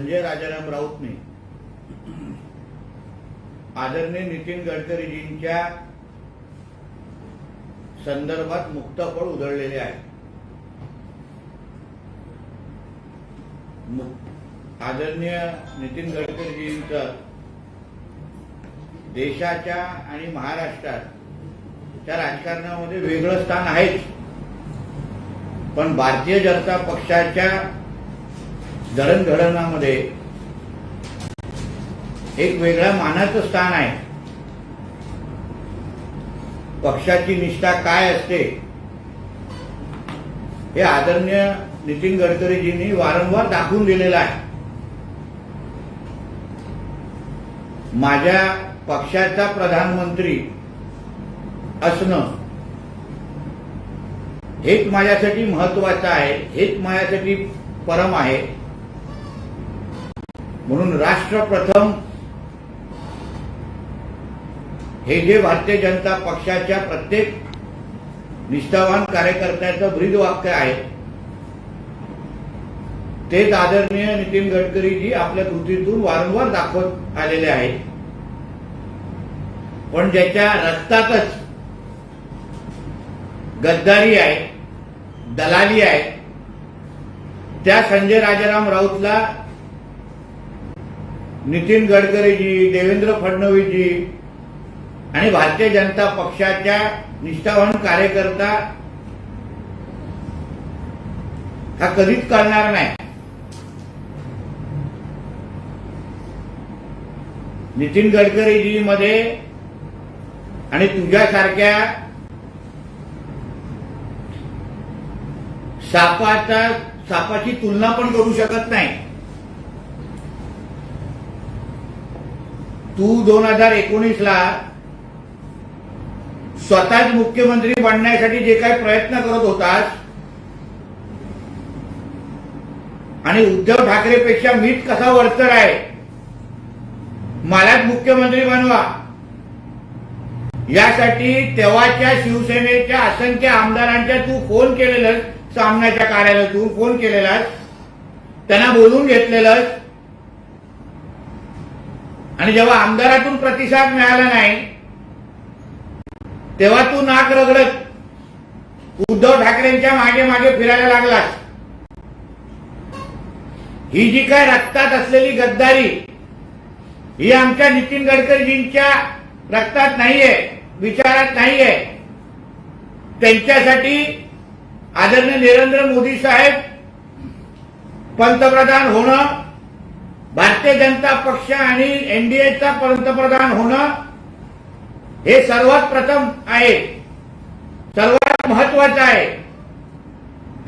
संजय राजाराम राऊतने आदरणीय नितीन गडकरीजींच्या संदर्भात मुक्तफळ उधळलेले आहे. आदरणीय नितीन गडकरीजींचं देशाच्या आणि महाराष्ट्रात त्या राजकारणामध्ये वेगळं स्थान आहेच. पण भारतीय जनता पक्षाच्या जडणघडणामध्ये एक वेगळ्या मानाचं स्थान आहे. पक्षाची निष्ठा काय असते? हे आदरणीय नितीन गडकरीजींनी वारंवार दाखवून दिलेलं आहे. माझ्या पक्षाचा प्रधानमंत्री असणं हेच माझ्यासाठी महत्वाचं आहे हेच माझ्यासाठी परम आहे. म्हणून राष्ट्र प्रथम हे जे भारतीय जनता पक्षाच्या प्रत्येक निष्ठावान कार्यकर्त्याचं ब्रीद वाक्य आहे तेच आदरणीय नितीन गडकरीजी आपल्या कृतीतून वारंवार दाखवत आलेले आहेत. पण ज्याच्या रक्तातच गद्दारी आहे दलाली आहे त्या संजय राजाराम राऊतला नितीन गडकरीजी देवेंद्र फडणवीसजी आणि भारतीय जनता पक्षाच्या निष्ठावान कार्यकर्ता हा कधीच करणार नाही. नितीन गडकरीजी मध्ये आणि तुझ्यासारख्या सापाचा सापाची तुलना पण करू शकत नाही. तू दोन हजार एकोणीस ला स्वतःच मुख्यमंत्री बनण्यासाठी जे काही प्रयत्न करत होतास आणि उद्धव ठाकरेपेक्षा मीच कसा वरचढ आहे मलाच मुख्यमंत्री बनवा. यासाठी तेव्हाच्या शिवसेनेच्या असंख्य आमदारांच्या तू फोन केलेलं सामनाच्या कार्यालयातून फोन केलेलास त्यांना बोलून घेतलेलंस आणि जेव्हा आमदारातून प्रतिसाद मिळाला नाही तेव्हा तू नाक रगडत उद्धव ठाकरेंच्या मागे मागे फिरायला लागलास. ही जी काय रक्तात असलेली गद्दारी ही आमच्या नितीन गडकरीजींच्या रक्तात नाहीये विचारात नाहीये. त्यांच्यासाठी आदरणीय नरेंद्र मोदी साहेब पंतप्रधान होणं भारतीय जनता पक्ष आणि एनडीएचा पंतप्रधान होणं हे सर्वात प्रथम आहे. सर्वात महत्वाचं आहे.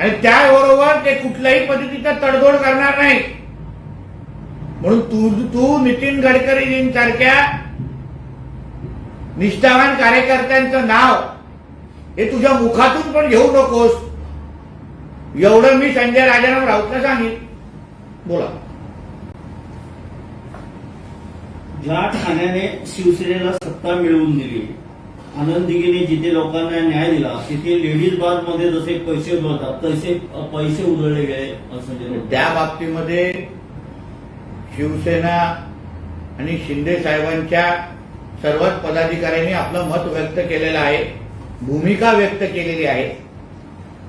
आणि त्याबरोबर ते कुठल्याही पद्धतीचा तडजोड करणार नाही. म्हणून तू तू नितीन गडकरीजींसारख्या निष्ठावान कार्यकर्त्यांचं नाव हे तुझ्या मुखातून पण घेऊ नकोस. एवढं मी संजय राजाराम राऊतला सांगेन. बोला. ज्या ठाण्याने शिवसेनेला सत्ता मिळवून दिली. आनंद दिघेने जिथे लोकांना न्याय दिला तिथे लेडीज बारमध्ये जसे पैसे उधळतात तसे पैसे उधळले गेले असं त्या बाबतीमध्ये शिवसेना आणि शिंदे साहेबांच्या सर्वच पदाधिकाऱ्यांनी आपलं मत व्यक्त केलेलं आहे भूमिका व्यक्त केलेली आहे.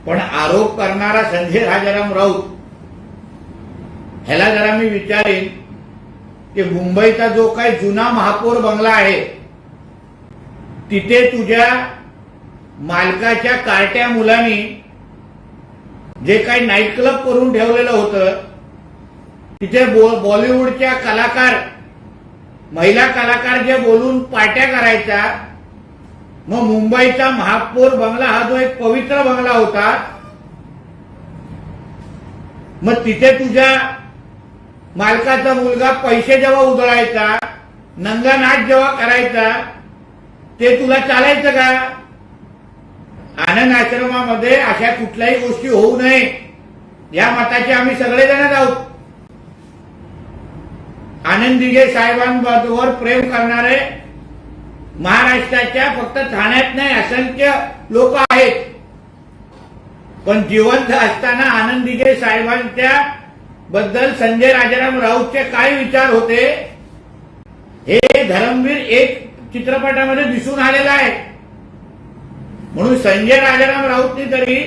पण आरोप करणारा संजय राजाराम राऊत ह्याला जरा मी विचारेन की मुंबईचा जो काही जुना महापौर बंगला आहे तिथे तुझ्या मालकाच्या कार्ट्या मुलांनी जे काही नाईट क्लब करून ठेवलेलं होतं तिथे बॉलिवूडच्या कलाकार महिला कलाकार जे बोलून पार्ट्या करायच्या मग मुंबईचा महापौर बंगला हा जो एक पवित्र बंगला होता मग तिथे तुझ्या मालकाचा मुलगा पैसे जेव्हा उधळायचा नंगा जेव्हा करायचा ते तुला चालायचं का? आनंद आश्रमामध्ये अशा कुठल्याही गोष्टी होऊ नये. या मताचे आम्ही सगळेजणच आहोत. आनंद दिघे साहेबांबरोबर प्रेम करणारे महाराष्ट्राच्या फक्त ठाण्यात नाही असंख्य लोक आहेत. पण जिवंत असताना आनंदीगे साहेबांच्या बद्दल संजय राजाराम राऊतचे काय विचार होते हे धर्मवीर एक चित्रपटामध्ये दिसून आलेलं आहे. म्हणून संजय राजाराम राऊतनी तरी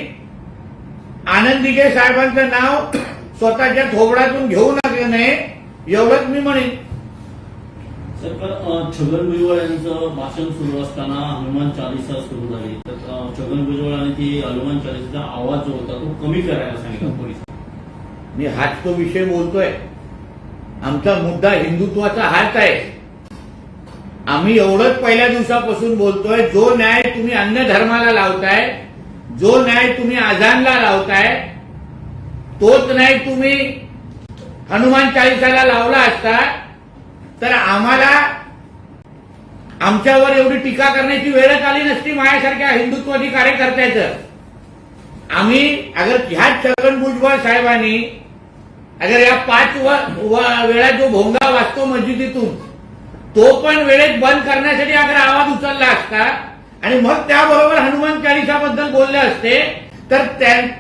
आनंदीगे साहेबांचं नाव स्वतःच्या थोबडातून घेऊ नये एवढंच मी म्हणेन. सर छगन भुजबळ यांचं भाषण सुरू असताना हनुमान चालिसा सुरू झाली. तर छगन छगन आणि ती हनुमान चालिसाचा आवाज जो होता तो कमी करायला सांगितला पोलीस मी हाच तो विषय बोलतोय. आमचा मुद्दा हिंदुत्वाचा हाच आहे. आम्ही एवढंच पहिल्या दिवसापासून बोलतोय जो न्याय तुम्ही अन्य धर्माला लावताय जो न्याय तुम्ही आझानला लावताय तोच न्याय तुम्ही हनुमान चाळीसाला लावला असता तर आम्हाला आमच्यावर एवढी टीका करण्याची वेळच आली नसती माझ्यासारख्या हिंदुत्वादी कार्यकर्त्याचं. आम्ही अगर ह्याच छगन भुजबळ साहेबांनी अगर या पाच वेळा जो भोंगा वाचतो मस्जिदीतून तो पण वेळेत बंद करण्यासाठी अगर आवाज उचलला असता आणि मग त्याबरोबर हनुमान चालिसाबद्दल बोलले असते तर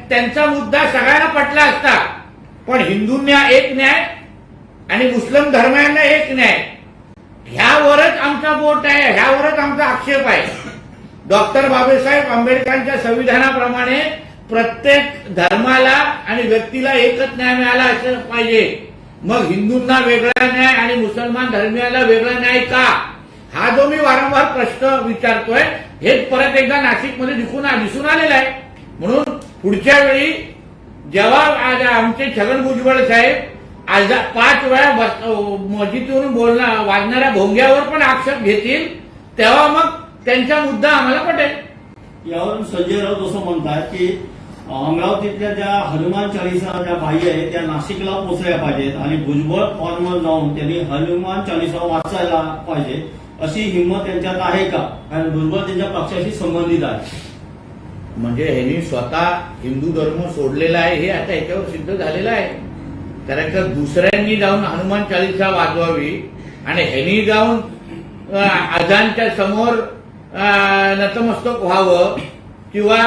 त्यांचा मुद्दा सगळ्यांना पटला असता. पण हिंदूंना एक न्याय आणि मुस्लिम धर्मांना एक न्याय. ह्यावरच आमचा बोट आहे ह्यावरच आमचा आक्षेप आहे. डॉक्टर बाबासाहेब आंबेडकरांच्या संविधानाप्रमाणे प्रत्येक धर्माला आणि व्यक्तीला एकच न्याय मिळाला असं पाहिजे. मग हिंदूंना वेगळा न्याय आणि मुसलमान धर्मियाला वेगळा न्याय का? हा जो मी वारंवार प्रश्न विचारतोय हेच परत एकदा नाशिकमध्ये दिसून दिसून आलेला आहे. म्हणून पुढच्या वेळी जेव्हा आज आमचे छगन भुजबळ साहेब आज पाच वेळा बस मस्जिदीवरून बोलणार वाजणाऱ्या भोंग्यावर पण आक्षेप घेतील तेव्हा मग त्यांचा मुद्दा आम्हाला पटेल. यावरून संजय राऊत असं म्हणतात की अमरावतीतल्या ज्या हनुमान चालिसा ज्या बाई आहेत त्या नाशिकला पोचल्या पाहिजेत आणि भुजबळ फॉर्मवर जाऊन त्यांनी हनुमान चालिसा वाचायला पाहिजे अशी हिंमत त्यांच्यात आहे का? कारण भुजबळ त्यांच्या पक्षाशी संबंधित आहे. म्हणजे ह्यांनी स्वतः हिंदू धर्म सोडलेला आहे हे आता याच्यावर सिद्ध झालेलं आहे. कारण का दुसऱ्यांनी जाऊन हनुमान चालिसा वाजवावी आणि ह्यांनी जाऊन अ, आजानच्या समोर नतमस्तक व्हावं किंवा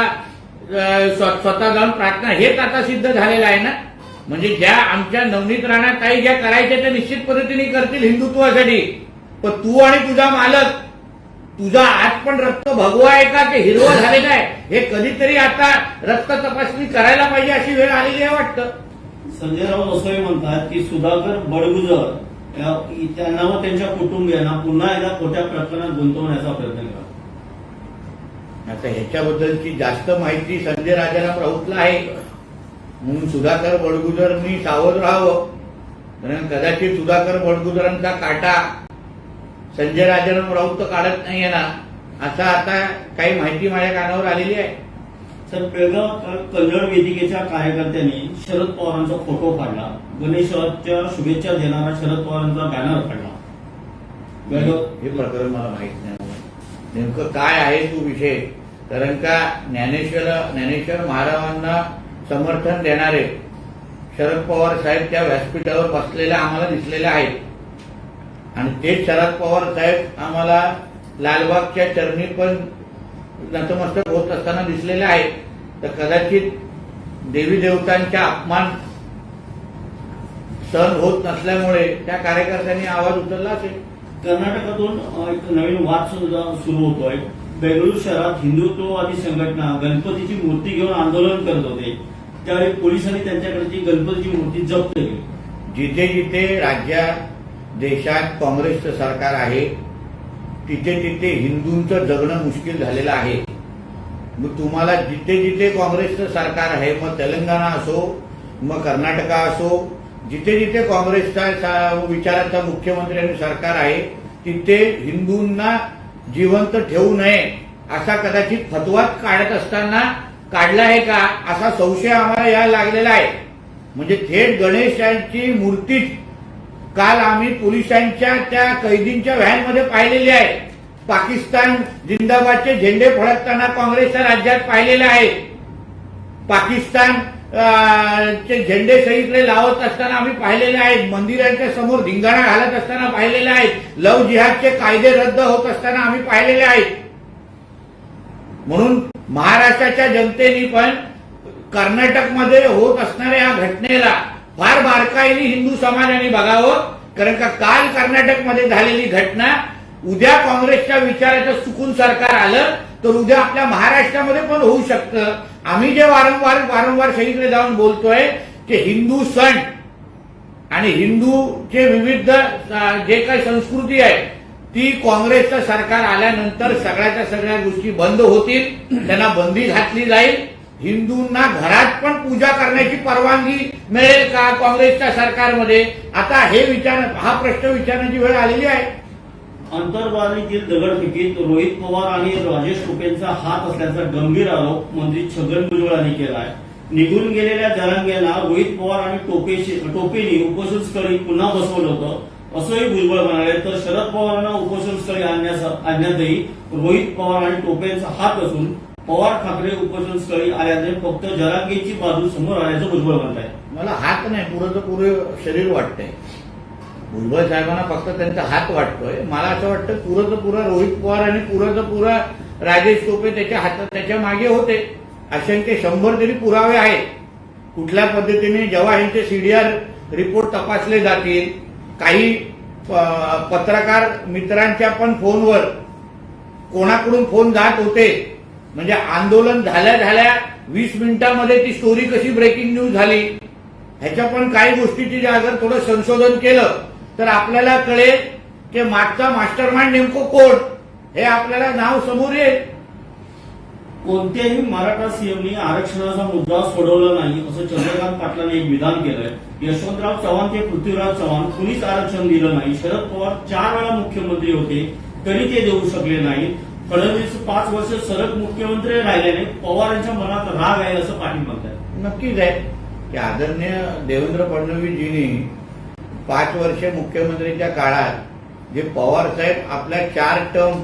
स्वतः जाऊन प्रार्थना हेच आता सिद्ध झालेलं आहे ना? म्हणजे ज्या आमच्या नवनीत राणा ताई ज्या करायच्या त्या निश्चित पद्धतीने करतील हिंदुत्वासाठी. पण तू आणि तुझा मालक तुझा आज पण रक्त भगवा आहे का? ते हिरवं झालेलं आहे. हे कधीतरी आता रक्त तपासणी करायला पाहिजे अशी वेळ आलेली आहे वाटतं. संजय राऊत म्हणतात की सुधाकर बडगुजर त्यांना व त्यांच्या कुटुंबियांना पुन्हा एकदा खोट्या प्रकरणात गुंतवण्याचा प्रयत्न करा. आता ह्याच्याबद्दलची जास्त माहिती संजय राजाराम राऊतला आहे. म्हणून सुधाकर बडगुजरनी सावध राहावं. कारण कदाचित सुधाकर बडगुजरांचा काटा संजय राजाराम राऊत तर काढत नाहीये ना असं आता काही माहिती माझ्या कानावर आलेली आहे. तर बेळगाव कन्नड वेदिकेच्या कार्यकर्त्यांनी शरद पवारांचा फोटो काढला. गणेशोत्सवाच्या शुभेच्छा देणारा शरद पवारांचा बॅनर काढला. बेळगाव हे प्रकरण मला माहीत नाही. नेमकं काय आहे तो विषय? कारण का ज्ञानेश्वर ज्ञानेश्वर महाराजांना समर्थन देणारे शरद पवार साहेब त्या व्यासपीठावर बसलेले आम्हाला दिसलेले आहेत. आणि तेच शरद पवार साहेब आम्हाला लालबागच्या चरणी पण नतमस्तक होत असताना दिसलेले आहेत. तर कदाचित देवी देवतांचा अपमान सहन होत नसल्यामुळे त्या कार्यकर्त्यांनी आवाज उचलला असेल? कर्नाटकातून एक नवीन वाद सुद्धा सुरू होतोय. बेंगळुरू शहरात हिंदुत्ववादी संघटना गणपतीची मूर्ती घेऊन आंदोलन करत होते. त्यावेळी पोलिसांनी त्यांच्याकडची गणपतीची मूर्ती जप्त केली. जिथे जिथे राज्यात देशात काँग्रेसचं सरकार आहे तिथे तिथे हिंदूंचं जगणं मुश्किल झालेलं आहे. मग तुम्हाला जिथे जिथे काँग्रेसचं सरकार आहे मग तेलंगणा असो मग कर्नाटका असो जिथे जिथे काँग्रेसचा सा- विचाराचा मुख्यमंत्री आणि सरकार आहे तिथे हिंदूंना जिवंत ठेवू नये असा कदाचित फतवाच काढत असताना काढला आहे का असा संशय आम्हाला यायला लागलेला आहे. म्हणजे थेट गणेशांची मूर्तीच काल आम्ही पोलिसांच्या त्या कैदींच्या व्हॅनमध्ये पाहिलेली आहे. पाकिस्तान जिंदाबादचे झेंडे फडकताना काँग्रेसच्या राज्यात पाहिलेले आहे. पाकिस्तान चे झेंडे सहितले लावत असताना आम्ही पाहिलेले आहेत. मंदिरांच्या समोर धिंगाणा घालत असताना पाहिलेले आहेत. लव जिहादचे कायदे रद्द होत असताना आम्ही पाहिलेले आहेत. म्हणून महाराष्ट्राच्या जनतेने पण कर्नाटकमध्ये होत असणाऱ्या या घटनेला फार बारकाईने हिंदू समाजाने बघावं. कारण का काल कर्नाटकमध्ये झालेली घटना उद्या काँग्रेसच्या विचाराचं चुकून सरकार आलं तर उद्या आपल्या महाराष्ट्रामध्ये पण होऊ शकतं. आम्ही जे वारंवार वारंवार सगळीकडे जाऊन बोलतोय की हिंदू सण आणि हिंदूचे विविध जे काही संस्कृती आहे ती काँग्रेसचं सरकार आल्यानंतर सगळ्याच्या सगळ्या गोष्टी बंद होतील त्यांना बंदी घातली जाईल. हिंदूंना घरात पण पूजा करण्याची परवानगी मिळेल का काँग्रेसच्या सरकारमध्ये? आता हे विचार हा प्रश्न विचारण्याची वेळ आलेली आहे. अंतर्वादीतील दगडफेकीत रोहित पवार आणि राजेश टोपेंचा हात असल्याचा गंभीर आरोप मंत्री छगन भुजबळांनी केला आहे निघून गेलेल्या जरांगेला रोहित पवार आणि टोपेशी टोपेनी उपोषणस्थळी पुन्हा बसवलं होतं. असंही भुजबळ म्हणाले तर शरद पवारांना उपोषणस्थळी आणण्यास- आणण्यातही रोहित पवार आणि टोपेंचा हात असून पवार ठाकरे उपोषणस्थळी आल्याने फक्त जरांगेची बाजू समोर आल्याचं भुजबळ म्हणत आहे मला हात नाही पुरं पुरे शरीर वाटतंय. भुजबळ साहेबांना फक्त त्यांचा हात वाटतोय. मला असं वाटतं पुरं पुरा रोहित पवार आणि पुरं पुरा राजेश टोपे त्याच्या हातात त्याच्यामागे होते. अशंख्य शंभर तरी पुरावे आहेत. कुठल्या पद्धतीने जेव्हा यांचे सीडीआर रिपोर्ट तपासले जातील काही पत्रकार मित्रांच्या पण फोनवर कोणाकडून फोन जात होते म्हणजे आंदोलन झाल्या झाल्या वीस मिनिटांमध्ये ती स्टोरी कशी ब्रेकिंग न्यूज झाली ह्याच्या पण काही गोष्टीची जर अगर थोडं संशोधन केलं तर आपल्याला कळेल की मागचा मास्टर माइंड नेमकं कोण? हे आपल्याला नाव समोर येईल. कोणत्याही मराठा सीएमनी आरक्षणाचा मुद्दा सोडवला नाही असं चंद्रकांत पाटलांनी एक विधान केलंय. यशवंतराव चव्हाण ते पृथ्वीराज चव्हाण कुणीच आरक्षण दिलं नाही. शरद पवार चार वेळा मुख्यमंत्री होते तरी ते देऊ शकले नाही. फडणवीस पाच वर्ष सलग मुख्यमंत्री राहिल्याने पवारांच्या मनात राग आहे असं पाटील म्हणतात. नक्कीच आहे. की आदरणीय देवेंद्र फडणवीसजींनी पाच वर्ष मुख्यमंत्रीच्या काळात जे पवार साहेब आपल्या चार टर्म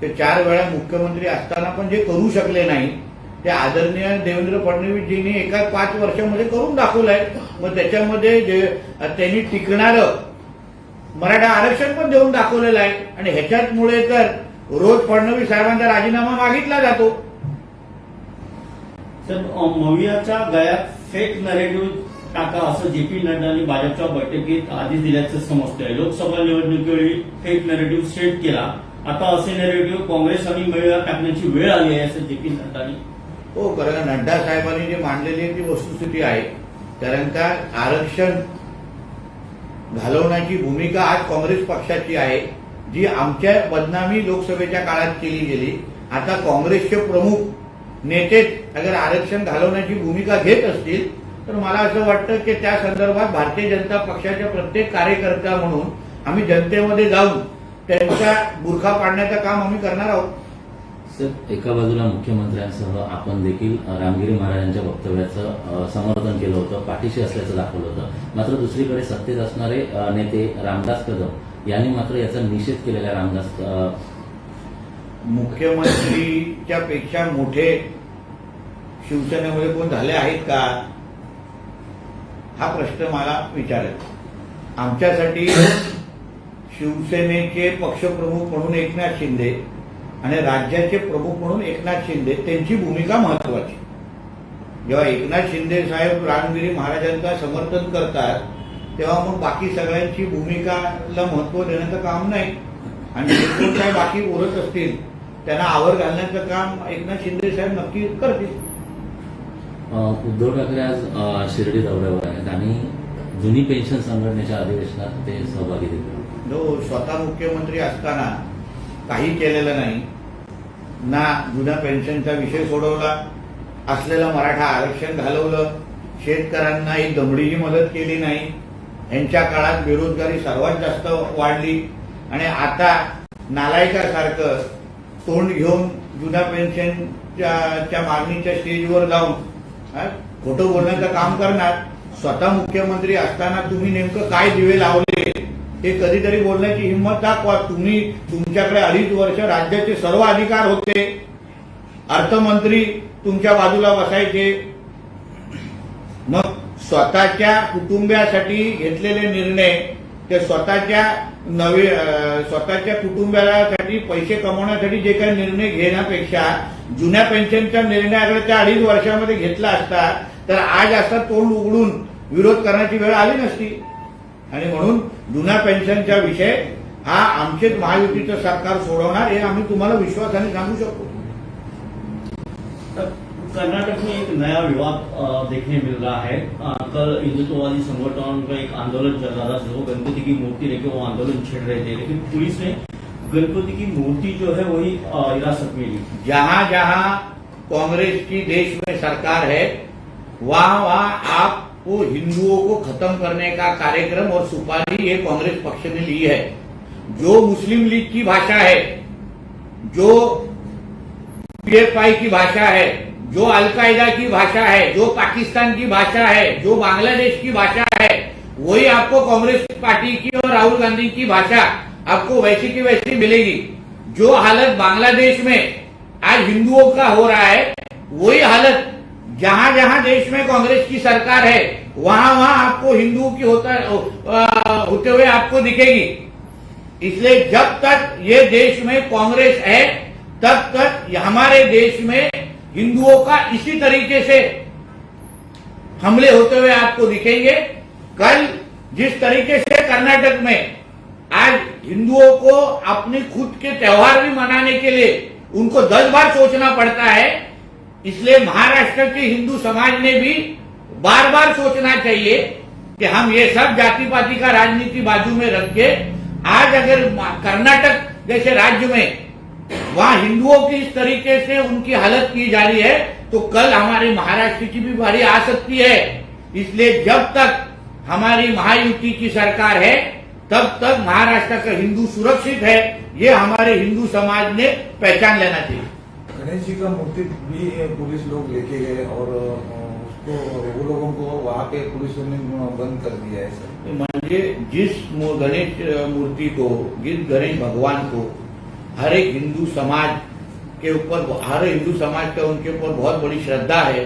ते चार वेळा मुख्यमंत्री असताना पण जे करू शकले नाही ते आदरणीय देवेंद्र फडणवीसजींनी एका पाच वर्षामध्ये करून दाखवलंय. मग त्याच्यामध्ये जे त्यांनी टिकणारं मराठा आरक्षण पण देऊन दाखवलेलं आहे. आणि ह्याच्यामुळे तर रोज फडणवीस साहेबांचा राजीनामा मागितला जातो. तर मवियाच्या गळ्यात फेक नरेटिव्ह टाका असं जे पी नड्डांनी भाजपच्या बैठकीत आधी दिल्याचं समजतंय. लोकसभा निवडणुकीवेळी फेक नरेटिव्ह सेट केला. आता असे नरेटिव्ह काँग्रेस आणि मविया टाकण्याची वेळ आली आहे असं जे पी नड्डांनी. हो कारण नड्डा साहेबांनी जे मांडलेली आहे ती वस्तुस्थिती आहे. कारण का? आरक्षण घालवण्याची भूमिका आज काँग्रेस पक्षाची आहे. जी आमच्या बदनामी लोकसभेच्या काळात केली गेली. आता काँग्रेसचे प्रमुख नेते अगर आरक्षण घालवण्याची भूमिका घेत असतील तर मला असं वाटतं की त्या संदर्भात भारतीय जनता पक्षाच्या प्रत्येक कार्यकर्ता म्हणून आम्ही जनतेमध्ये जाऊन त्यांचा बुरखा पाडण्याचं काम आम्ही करणार आहोत. सर एका बाजूला मुख्यमंत्र्यांसह आपण देखील रामगिरी महाराजांच्या वक्तव्याचं समर्थन केलं होतं पाठीशी असल्याचं दाखवलं होतं. मात्र दुसरीकडे सत्तेत असणारे नेते रामदास कदम यांनी मात्र याचा निषेध केलेला रामदास मुख्यमंत्रीच्या पेक्षा मोठे शिवसेनेमध्ये कोण झाले आहेत का? हा प्रश्न मला विचारायचा आमच्यासाठी शिवसेनेचे पक्षप्रमुख म्हणून एकनाथ शिंदे आणि राज्याचे प्रमुख म्हणून एकनाथ शिंदे त्यांची भूमिका महत्वाची जेव्हा एकनाथ शिंदे साहेब रामगिरी महाराजांचा समर्थन करतात तेव्हा मग बाकी सगळ्यांची भूमिकाला महत्त्व देण्याचं काम नाही. आणि जे काय बाकी बोलत असतील त्यांना आवर घालण्याचं काम एकनाथ शिंदे साहेब नक्की करतील. उद्धव ठाकरे आज शिर्डी दौऱ्यावर आहेत आणि जुनी पेन्शन संघटनेच्या अधिवेशनात ते सहभागी होते जो स्वतः मुख्यमंत्री असताना काही केलेलं नाही ना जुन्या पेन्शनचा विषय सोडवला असलेलं मराठा आरक्षण घालवलं शेतकऱ्यांना ही दमडीची मदत केली नाही यांच्या काळात बेरोजगारी सर्वात जास्त वाढली आणि आता नालायकासारखं तोंड घेऊन जुन्या पेन्शनच्या च्या मागणीच्या स्टेजवर जाऊन खोटं बोलण्याचं काम करणार. स्वतः मुख्यमंत्री असताना तुम्ही नेमकं काय दिवे लावले? हे कधीतरी बोलण्याची हिंमत दाखवा. तुम्ही तुमच्याकडे अडीच वर्ष राज्याचे सर्व अधिकार होते. अर्थमंत्री तुमच्या बाजूला बसायचे. मग स्वतःच्या कुटुंबियासाठी घेतलेले निर्णय ते स्वतःच्या नवे स्वतःच्या कुटुंबासाठी पैसे कमवण्यासाठी जे काही निर्णय घेण्यापेक्षा जुन्या पेन्शनचा निर्णय अगर त्या अडीच वर्षामध्ये घेतला असता तर आज असा तोंड उघडून विरोध करण्याची वेळ आली नसती. आणि म्हणून जुन्या पेन्शनचा विषय हा आमचेच महायुतीचं सरकार सोडवणार हे आम्ही तुम्हाला विश्वासाने सांगू शकतो. कर्नाटक में एक नया विवाद देखने मिल रहा है। कल हिंदुत्ववादी संगठन का एक आंदोलन चल रहा था, जो गणपति की मूर्ति लेके वो आंदोलन छेड़ रहे थे। लेकिन पुलिस ने गणपति की मूर्ति जो है, वही हिरासत में ली। जहाँ जहाँ कांग्रेस की देश में सरकार है, वहाँ वहाँ आपको हिंदुओं को खत्म करने का कार्यक्रम और सुपारी ये कांग्रेस पक्ष ने ली है। जो मुस्लिम लीग की भाषा है, जो पीएफआई की भाषा है जो अलकायदा की भाषा है जो पाकिस्तान की भाषा है जो बांग्लादेश की भाषा है वही आपको कांग्रेस पार्टी की और राहुल गांधी की भाषा आपको वैसी की वैसी मिलेगी। जो हालत बांग्लादेश में आज हिंदुओं का हो रहा है वही हालत जहाँ जहाँ देश में कांग्रेस की सरकार है वहाँ वहाँ आपको हिंदुओं की होता अ, होते हुए आपको दिखेगी। इसलिए जब तक ये देश में कांग्रेस है तब तक हमारे देश में हिंदुओं का इसी तरीके से हमले होते हुए आपको दिखेंगे। कल जिस तरीके से कर्नाटक में आज हिंदुओं को अपने खुद के त्योहार भी मनाने के लिए उनको दस बार सोचना पड़ता है, इसलिए महाराष्ट्र के हिंदू समाज ने भी बार बार सोचना चाहिए कि हम ये सब जाति पाति का राजनीति बाजू में रख के आज अगर कर्नाटक जैसे राज्य में वहाँ हिंदुओं की इस तरीके से उनकी हालत की जा रही है तो कल हमारे महाराष्ट्र की भी बारी आ सकती है। इसलिए जब तक हमारी महायुति की सरकार है तब तक महाराष्ट्र का हिंदू सुरक्षित है। ये हमारे हिंदू समाज ने पहचान लेना चाहिए। गणेश जी का मूर्ति भी पुलिस लोग लेके गए और उसको वो लोगों को वहाँ पे पुलिस ने बंद कर दिया है सर। म्हणजे जिस गणेश मूर्ति को जिस गणेश भगवान को हर एक हिंदू समाज के ऊपर हर हिंदू समाज का उनके ऊपर बहुत बड़ी श्रद्धा है।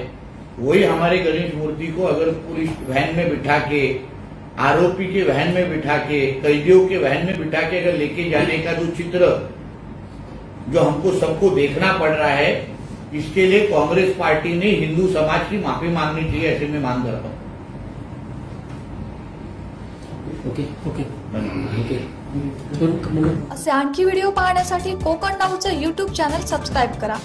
वही हमारे गणेश मूर्ति को अगर पुलिस वैन में बिठा के आरोपी के वैन में बिठा के कैदियों के वैन में बिठा के अगर लेके जाने का जो चित्र जो हमको सबको देखना पड़ रहा है इसके लिए कांग्रेस पार्टी ने हिंदू समाज की माफ़ी मांगनी चाहिए ऐसे मैं मांग करता हूँ। Okay okay. ओके। असे आणखी व्हिडिओ पाहण्यासाठी कोकण नाऊचं यूट्यूब चॅनल सबस्क्राईब करा.